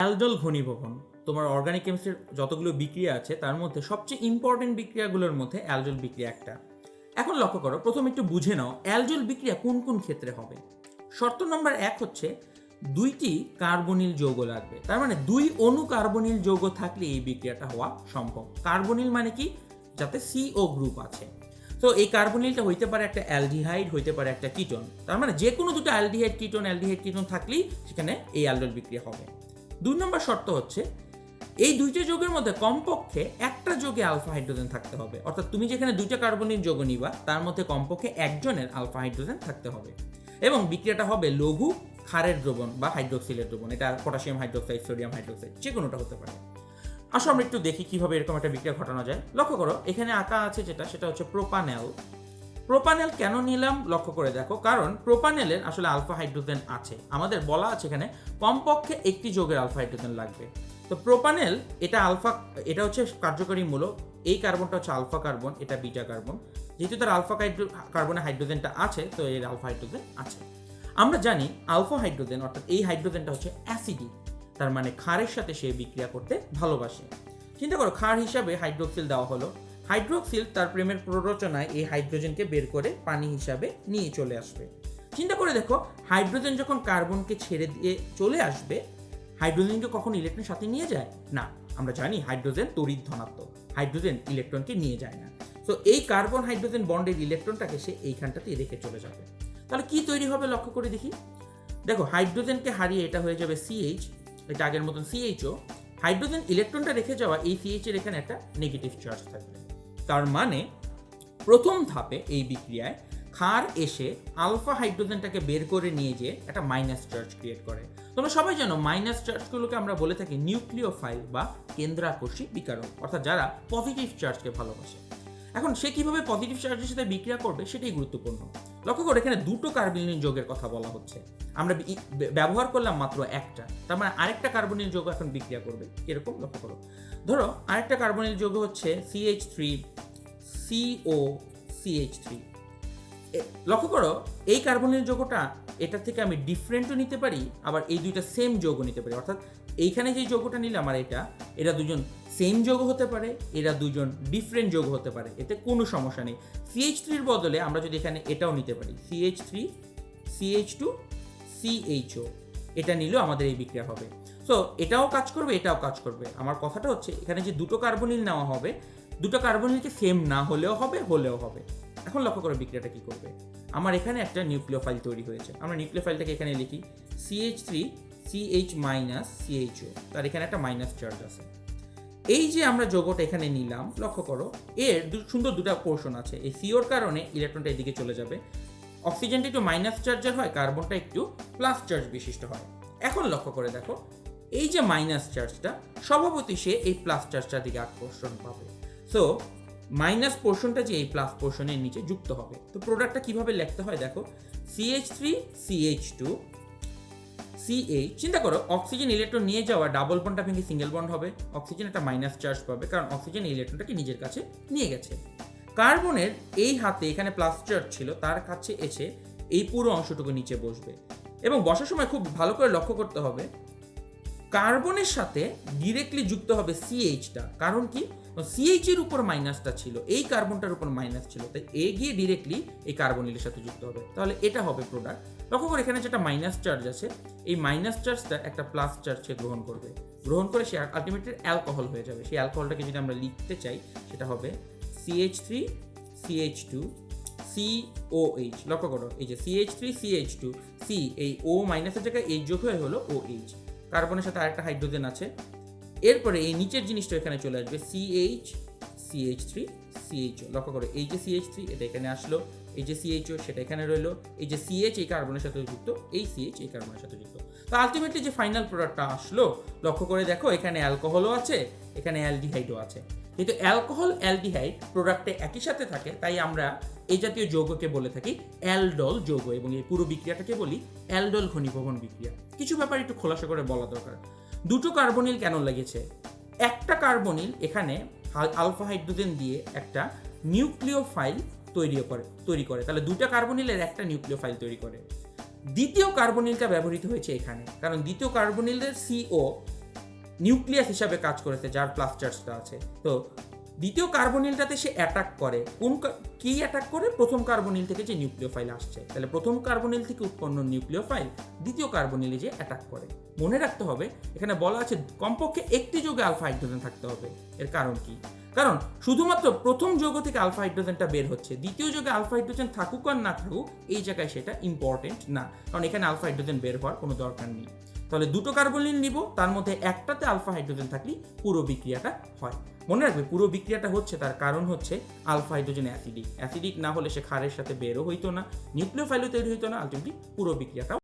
Aldol ঘনীভবন, তোমার organic কেমিস্ট্রির যতগুলো বিক্রিয়া আছে, তার মধ্যে সবচেয়ে ইম্পর্টেন্ট বিক্রিয়াগুলোর মধ্যে অ্যালডল বিক্রিয়া একটা। এখন লক্ষ্য করো, প্রথম একটু বুঝে নাও অ্যালডল বিক্রিয়া কোন কোন ক্ষেত্রে হবে। শর্ত নম্বর এক হচ্ছে দুইটি কার্বনিল যৌগ লাগবে। তার মানে দুই অণু কার্বনিল যৌগ থাকলে এই বিক্রিয়াটা হওয়া সম্ভব। কার্বনিল মানে কি? যাতে সিও গ্রুপ আছে। তো এই কার্বনিলটা হইতে পারে একটা অ্যালডিহাইড, হইতে পারে একটা কিটন তার মানে যে কোনো দুটো অ্যালডিহাইড কিটন অ্যালডিহাইড কিটন থাকলেই সেখানে এই অ্যালডল বিক্রিয়া হবে। দুই নম্বর শর্ত হচ্ছে, এই দুইটা যোগের মধ্যে কমপক্ষে একটা যোগে আলফা হাইড্রোজেন থাকতে হবে। অর্থাৎ তুমি যেখানে দুইটা কার্বনিক যোগ নিবা, তার মধ্যে কমপক্ষে একজনের আলফা হাইড্রোজেন থাকতে হবে। এবং বিক্রিয়াটা হবে লঘু ক্ষারের দ্রবণ বা হাইড্রোক্সিলের দ্রবণ। এটা পটাশিয়াম হাইড্রোক্সাইড সোডিয়াম হাইড্রোক্সাইড যে কোনোটা হতে পারে। আসো আমরা একটু দেখি কীভাবে এরকম একটা বিক্রিয়া ঘটানো যায়। লক্ষ্য করো, এখানে আঁকা আছে যেটা, সেটা হচ্ছে প্রোপানেল প্রোপানেল কেন নিলাম লক্ষ্য করে দেখো, কারণ প্রোপানেলের আসলে আলফা হাইড্রোজেন আছে। আমাদের বলা আছে এখানে কমপক্ষে একটি যোগের আলফা হাইড্রোজেন লাগবে। তো প্রোপানেল, এটা আলফা, এটা হচ্ছে কার্যকরী মূলক। এই কার্বনটা হচ্ছে আলফা কার্বন, এটা বিটা কার্বন। যেহেতু তার আলফা কার্বনে হাইড্রোজেনটা আছে, তো এর আলফা হাইড্রোজেন আছে। আমরা জানি আলফা হাইড্রোজেন, অর্থাৎ এই হাইড্রোজেনটা হচ্ছে অ্যাসিডিক তার মানে ক্ষারের সাথে সে বিক্রিয়া করতে ভালোবাসে। চিন্তা করো, ক্ষার হিসাবে হাইড্রোক্সিল দেওয়া হলো। হাইড্রোক্সিল তার প্রেমের প্ররোচনায় এই হাইড্রোজেনকে বের করে পানি হিসাবে নিয়ে চলে আসবে। চিন্তা করে দেখো, হাইড্রোজেন যখন কার্বনকে ছেড়ে দিয়ে চলে আসবে হাইড্রোজেনকে কখন ইলেকট্রন সাথে নিয়ে যায়? না, আমরা জানি হাইড্রোজেন তড়িৎ ধনাত্মক, হাইড্রোজেন ইলেকট্রনকে নিয়ে যায় না। তো এই কার্বন হাইড্রোজেন বন্ডের ইলেকট্রনটাকে সে এইখানটাতে রেখে চলে যাবে। তাহলে কি তৈরি হবে লক্ষ্য করে দেখি? দেখো, হাইড্রোজেনকে হারিয়ে এটা হয়ে যাবে সিএইচ এটা আগের মতন সিএইচও হাইড্রোজেন ইলেকট্রনটা রেখে যাওয়া এই সিএইচ এর এখানে একটা নেগেটিভ চার্জ থাকবে। তার মানে প্রথম ধাপে এই বিক্রিয়ায় ক্ষার এসে আলফা হাইড্রোজেনটাকে বের করে নিয়ে যেয়ে একটা মাইনাস চার্জ ক্রিয়েট করে। তোমরা সবাই জানো মাইনাস চার্জগুলোকে আমরা বলে থাকি নিউক্লিওফাইল বা কেন্দ্রাকর্ষী বিকারক, অর্থাৎ যারা পজিটিভ চার্জকে ভালোবাসে। এখন সে কীভাবে পজিটিভ চার্জের সাথে বিক্রিয়া করবে সেটাই গুরুত্বপূর্ণ। লক্ষ্য করো, এখানে দুটো কার্বনিল যোগের কথা বলা হচ্ছে। আমরা ব্যবহার করলাম মাত্র একটা, তার মানে আরেকটা কার্বনিল যোগ এখন বিক্রিয়া করবে। এরকম লক্ষ্য করো। ধরো, আরেকটা কার্বনিল যোগ হচ্ছে CH three CO CH three লক্ষ্য করো, এই কার্বনিল যৌগটা এটা থেকে আমি ডিফারেন্টও নিতে পারি, আবার এই দুইটা সেম যৌগ নিতে পারি। অর্থাৎ এইখানে যে যৌগটা নিলাম আর এটা, এরা দুজন সেম যৌগ হতে পারে, এরা দুজন ডিফারেন্ট যৌগ হতে পারে, এতে কোনো সমস্যা নেই। সিএইচ থ্রির বদলে আমরা যদি এখানে এটাও নিতে পারি CH three CH two CHO এটা নিলেও আমাদের এই বিক্রিয়া হবে। সো এটাও কাজ করবে, এটাও কাজ করবে। আমার কথাটা হচ্ছে, এখানে যে দুটো কার্বনিল নেওয়া হবে, দুটো কার্বনিলকে সেম না হলেও হবে হলেও হবে। এখন লক্ষ্য করে বিক্রিয়াটা কি করবে। আমার এখানে একটা নিউক্লিয় ফাইল তৈরি হয়েছে। আমরা নিউক্লিয় ফাইলটাকে এখানে লিখি CH three CH minus CHO তার এখানে একটা মাইনাস চার্জ আছে। এই যে আমরা যৌগটা এখানে নিলাম, লক্ষ্য করো, এর সুন্দর দুটো পোর্শন আছে। এই সিওর কারণে ইলেকট্রনটা এদিকে চলে যাবে। অক্সিজেনটা একটু মাইনাস চার্জের হয় কার্বনটা একটু প্লাস চার্জ বিশিষ্ট হয়। এখন লক্ষ্য করে দেখো, এই যে মাইনাস চার্জটা স্বভাবতই সে এই প্লাস চার্জটার দিকে আকর্ষণ পাবে। সো মাইনাস পোর্শনটা যে এই প্লাস পোর্শনের নিচে যুক্ত হবে। তো প্রোডাক্টটা কীভাবে লিখতে হয় দেখো? CH three CH two CH চিন্তা করো অক্সিজেন ইলেকট্রন নিয়ে যাওয়া ডাবল বন্ডটা ভেঙে সিঙ্গেল বন্ড হবে। অক্সিজেন একটা মাইনাস চার্জ পাবে, কারণ অক্সিজেন ইলেকট্রনটাকে নিজের কাছে নিয়ে গেছে। কার্বনের এই হাতে এখানে প্লাস চার্জ ছিল, তার কাছে এসে এই পুরো অংশটুকু নিচে বসবে। এবং বসার সময় খুব ভালো করে লক্ষ্য করতে হবে কার্বনের সাথে ডিরেক্টলি যুক্ত হবে সিএইচটা কারণ কি? সিএইচ এর উপর মাইনাসটা ছিল, এই কার্বনটার উপর মাইনাস ছিল, তাই এ গিয়ে ডিরেক্টলি এই কার্বনিলের সাথে যুক্ত হবে। তাহলে এটা হবে প্রোডাক্ট লক্ষ্য করে, এখানে যেটা মাইনাস চার্জ আছে, এই মাইনাস চার্জটা একটা প্লাস চার্জ সে গ্রহণ করবে। গ্রহণ করে সে আলটিমেটলি অ্যালকোহল হয়ে যাবে। সেই অ্যালকোহলটাকে যদি আমরা লিখতে চাই, সেটা হবে CH three CH two COH লক্ষ্য করো, এই যে CH three CH two C এই ও মাইনাসের জায়গায় এই যোগ হয়ে হলো ও এইচ কার্বনের সাথে আরেকটা হাইড্রোজেন আছে এরপরে এই নিচের জিনিসটা এখানে চলে আসবে সিএইচ সিএইচ থ্রি সিএইচও লক্ষ্য করো, এই যে সিএইচ থ্রি এটা এখানে আসলো, এই যে সিএইচও সেটা এখানে রইল, এই যে সিএইচ এই কার্বনের সাথে যুক্ত, এই সিএইচ এই কার্বনের সাথে যুক্ত। তো আলটিমেটলি যে ফাইনাল প্রোডাক্টটা আসলো, লক্ষ্য করে দেখো, এখানে অ্যালকোহলও আছে, এখানে অ্যালডিহাইডও আছে। কিন্তু অ্যালকোহল অ্যালডিহাইড প্রোডাক্টে একই সাথে থাকে, তাই আমরা এই জাতীয় যৌগকে বলে থাকি অ্যালডল যৌগ, এবং এই পুরো বিক্রিয়াটাকে বলি অ্যালডল ঘনীভবন বিক্রিয়া। কিছু ব্যাপার একটু খোলাসা করে বলা দরকার। দুটো কার্বনিল কেন লেগেছে? একটা কার্বনিল এখানে আলফা হাইড্রোজেন দিয়ে একটা নিউক্লিওফাইল তৈরি করে তৈরি করে। তাহলে দুটো কার্বনিলের একটা নিউক্লিও ফাইল তৈরি করে। দ্বিতীয় কার্বনিলটা ব্যবহৃত হয়েছে এখানে। কারণ দ্বিতীয় কার্বনিলের সিও নিউক্লিয়াস হিসাবে কাজ করেছে, যার প্লাস চার্জটা আছে। তো দ্বিতীয় কার্বনিলটাতে সে অ্যাটাক করে। কোন কা- অ্যাটাক করে? প্রথম কার্বনিল থেকে যে নিউক্লিওফাইল আসছে। তাহলে প্রথম কার্বনিল থেকে উৎপন্ন নিউক্লিওফাইল দ্বিতীয় কার্বনিলে যে অ্যাটাক করে। মনে রাখতে হবে, এখানে বলা আছে কমপক্ষে একটি যোগে আলফা হাইড্রোজেন থাকতে হবে। এর কারণ কি? কারণ শুধুমাত্র প্রথম যৌগ থেকে আলফা হাইড্রোজেনটা বের হচ্ছে, দ্বিতীয় যোগে আলফা হাইড্রোজেন থাকুক আর না থাকুক, এই জায়গায় সেটা ইম্পর্টেন্ট না। কারণ এখানে আলফা হাইড্রোজেন বের হওয়ার কোনো দরকার নেই। তাহলে দুটো কার্বনিল নিব, তার মধ্যে একটাতে আলফা হাইড্রোজেন থাকলে পুরো বিক্রিয়াটা হয়। মনে রাখবে, পুরো বিক্রিয়াটা হচ্ছে, তার কারণ হচ্ছে আলফা হাইড্রোজেন অ্যাসিডিক। অ্যাসিডিক না হলে সে ক্ষারের সাথে বেরো হইতো না, নিউক্লিওফাইলও তৈরি হইতো না, আলটিমেটলি পুরো বিক্রিয়াটাও